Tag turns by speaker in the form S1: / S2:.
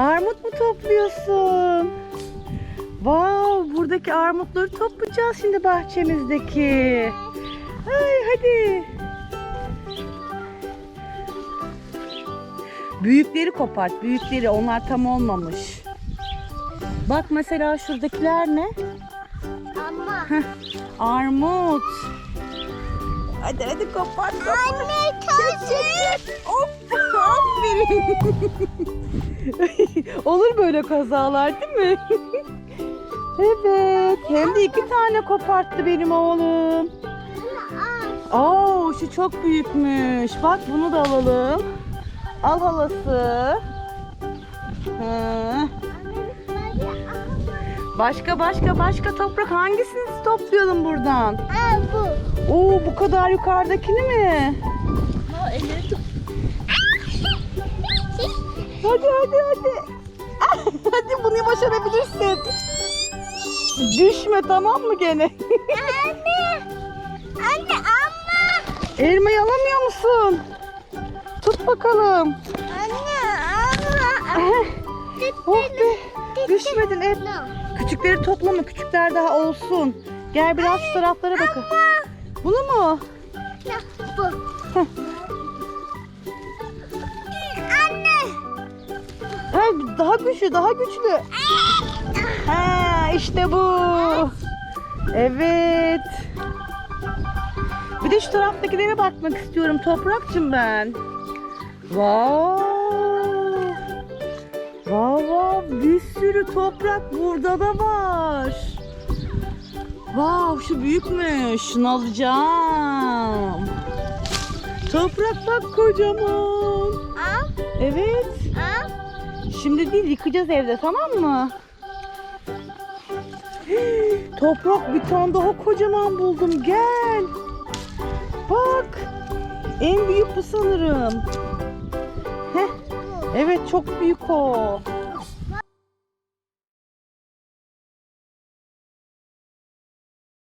S1: Armut mu topluyorsun? Wow, buradaki armutları toplayacağız şimdi bahçemizdeki. Ay hadi. Büyükleri kopart, büyükleri. Onlar tam olmamış. Bak mesela şuradakiler ne?
S2: Ama.
S1: Armut. Hadi hadi kopart. kopart.
S2: Anne taşı.
S1: Hop, aferin. Olur böyle kazalar değil mi? evet. Hem de iki tane koparttı benim oğlum. Oo, şu çok büyükmüş. Bak bunu da alalım. Al halası. Hı. Başka başka başka toprak hangisini toplayalım buradan?
S2: Aa bu.
S1: Oo bu kadar yukarıdakini mi?
S2: O elleri tut.
S1: Hadi hadi hadi. hadi bunu başarabilirsin. Düşme tamam mı gene?
S2: Anne. Anne ama.
S1: Elmayı alamıyor musun? Tut bakalım.
S2: Anne ama.
S1: oh be. Düşmedin.
S2: No.
S1: Küçükleri toplama. Küçükler daha olsun. Gel biraz şu taraflara bakın. Bunu mu?
S2: Bu. Anne.
S1: Ha, daha güçlü, daha güçlü. Ha, işte bu. Evet. Bir de şu taraftakilere bakmak istiyorum. Toprakçım ben. Wow. Wow, wow. Bir sürü toprak burada da var. Wow, şu büyükmüş. Şunu alacağım. Toprak bak kocaman.
S2: Al.
S1: Evet.
S2: Al.
S1: Şimdi değil yıkacağız evde tamam mı? Toprak bir tane daha kocaman buldum gel. Bak. En büyük bu sanırım. Evet çok büyük o.